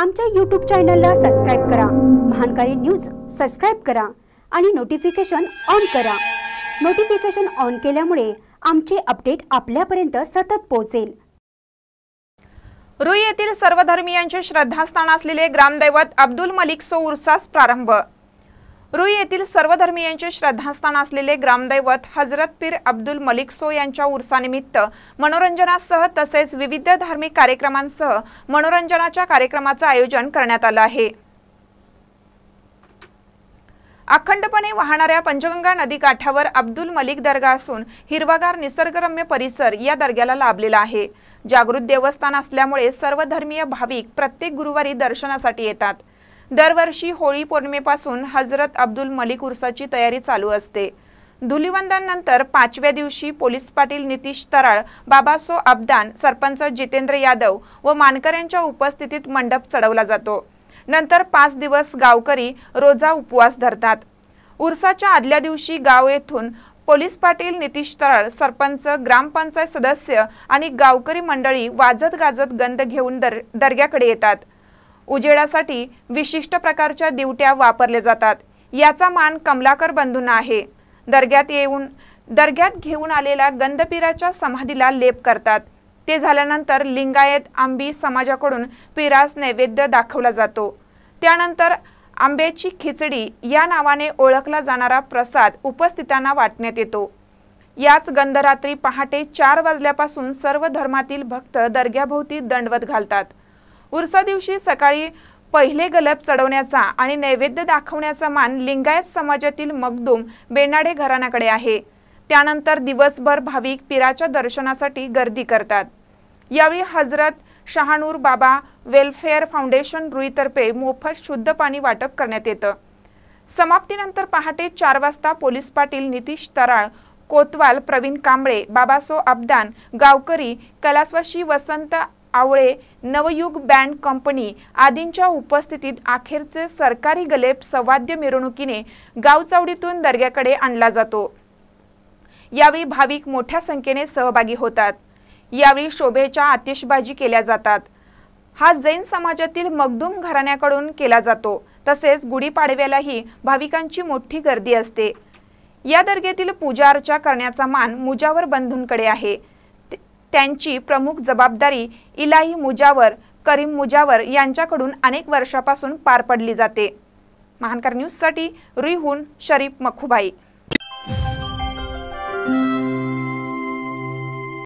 आमच्या यूट्यूब चॅनलला सबस्क्राईब करा. महानकारी न्यूज सबस्क्राईब करा आणि नोटिफिकेशन ऑन करा. नोटिफिकेशन ऑन केल्यामुळे आमचे अपडेट आपल्यापर्यंत सतत पोहोचेल. रुई येथील सर्वधर्मीयांचे श्रद्धास्थान असलेले ग्रामदैवत अब्दुल मलिक सो उर्सास प्रारंभ. रुई येथील सर्वधर्मीयांचे श्रद्धास्थान असलेले ग्रामदैवत हजरत पीर अब्दुल मलिक सो यांच्या उर्सानिमित्त मनोरंजनासह तसेच विविध धार्मिक कार्यक्रमांसह मनोरंजनाच्या कार्यक्रमाचं आयोजन करण्यात आलं आहे. अखंडपणे वाहणाऱ्या पंचगंगा नदी काठावर अब्दुल मलिक दर्गा असून हिरवागार निसर्गरम्य परिसर या दर्ग्याला लाभलेला आहे. जागृत देवस्थान असल्यामुळे सर्व धर्मीय भाविक प्रत्येक गुरुवारी दर्शनासाठी येतात. दरवर्षी होळी पौर्णिमेपासून हजरत अब्दुल मलिक उर्साची तयारी चालू असते. धुलिवंदनंतर पाचव्या दिवशी पोलीस पाटील नितीश तराळ बाबासो अब्दान सरपंच जितेंद्र यादव व मानकऱ्यांच्या उपस्थितीत मंडप चढवला जातो. नंतर पाच दिवस गावकरी रोजा उपवास धरतात. उर्साच्या आदल्या दिवशी गाव येथून पोलीस पाटील नितीश तराळ सरपंच ग्रामपंचायत सदस्य आणि गावकरी मंडळी वाजत गाजत गंध घेऊन दर दर्ग्याकडे येतात. उजेडासाठी विशिष्ट प्रकारच्या दिवट्या वापरल्या जातात. याचा मान कमलाकर बंधूंना आहे. दर्ग्यात येऊन दर्ग्यात घेऊन आलेल्या गंधपिराच्या समाधीला लेप करतात. ते झाल्यानंतर लिंगायत आंबी समाजाकडून पिरास नैवेद्य दाखवला जातो. त्यानंतर आंब्याची खिचडी या नावाने ओळखला जाणारा प्रसाद उपस्थितांना वाटण्यात येतो. याच गंधरात्री पहाटे चार वाजल्यापासून सर्व धर्मातील भक्त दर्ग्याभोवती दंडवत घालतात. उरसा दिवशी सकाळी पहिले गलप चढवण्याचा आणि नैवेद्य दाखवण्याचा मान लिंगायत समाजातील मगदूम बेनाडे घराण्याकडे आहे. त्यानंतर दिवसभर भाविक पिराच्या दर्शनासाठी गर्दी करतात. यावेळी हजरत शहानूर बाबा वेलफेअर फाउंडेशन रुईतर्फे मोफत शुद्ध पाणी वाटप करण्यात येतं. समाप्तीनंतर पहाटे चार वाजता पोलीस पाटील नितीश तराळ कोतवाल प्रवीण कांबळे बाबासो अब्दान गावकरी कैलासवाशी वसंत आवळे नवयुग बँड कंपनी आदींच्या उपस्थितीत अखेरचे सरकारी गलेप सवाद्य मिरवणुकीने गावचावडीतून दर्ग्याकडे आणला जातो. यावेळी भाविक मोठ्या संख्येने सहभागी होतात. यावेळी शोभेच्या आतिषबाजी केल्या जातात. हा जैन समाजातील मगदूम घराण्याकडून केला जातो. तसेच गुढीपाडव्यालाही भाविकांची मोठी गर्दी असते. या दर्गेतील पूजा अर्चा करण्याचा मान मुजावर बंधूंकडे आहे. त्यांची प्रमुख जबाबदारी इलाही मुजावर करीम मुजावर यांच्याकडून अनेक वर्षापासून पार पडली जाते. महानकार न्यूजसाठी रुईहून शरीफ मखुबाई.